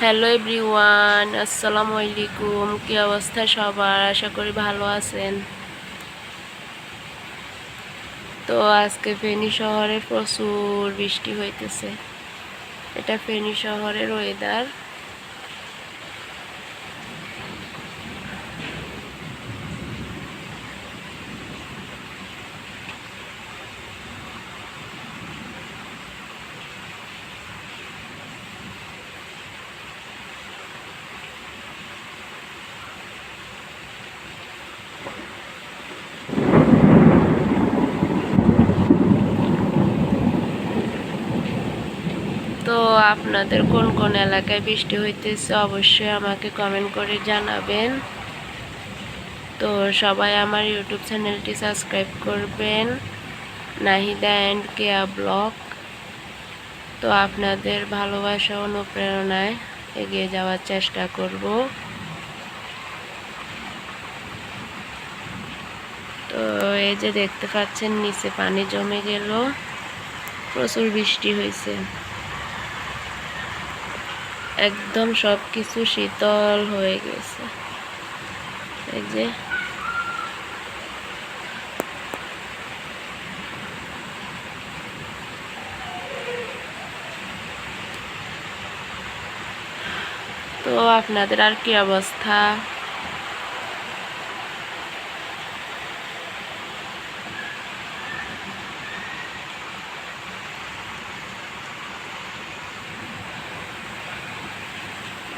Hello everyone আসসালামু আলাইকুম কি অবস্থা সবার? আশা করি ভালো আছেন। তো আজকে ফেনী শহরে প্রচুর বৃষ্টি হইতেছে। এটা ফেনী শহরের ওয়েদার তো আপনাদের কোন কোন এলাকায় বৃষ্টি হইতেছে অবশ্যই আমাকে কমেন্ট করে জানাবেন। তো সবাই আমার ইউটিউব চ্যানেলটি সাবস্ক্রাইব করবেন। নাহিদা অ্যান্ড কেয়া ব্লগ তো আপনাদের ভালোবাসা অনুপ্রেরণায় এগিয়ে যাওয়ার চেষ্টা করব তো এই যে দেখতে পাচ্ছেন, নিচে পানি জমে গেল। প্রচুর বৃষ্টি হয়েছে। একদম সব কিছু শীতল হয়ে গেছে। এই যে। তো আপনাদের আর কি অবস্থা?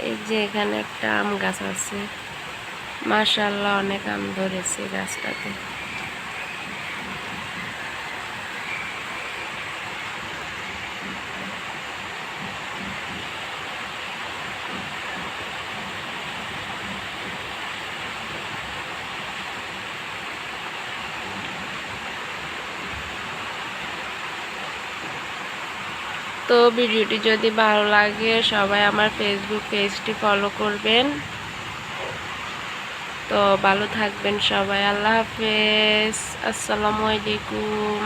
এই যে এখানে একটা আম গাছ আছে। মাসাল্লাহ অনেক আম ধরেছে গাছটাতে। তো ভিডিওটি যদি ভালো লাগে, সবাই আমার ফেসবুক পেজটি ফলো করবেন। তো ভালো থাকবেন সবাই, আল্লাহ হাফেজ। আসসালামু আলাইকুম।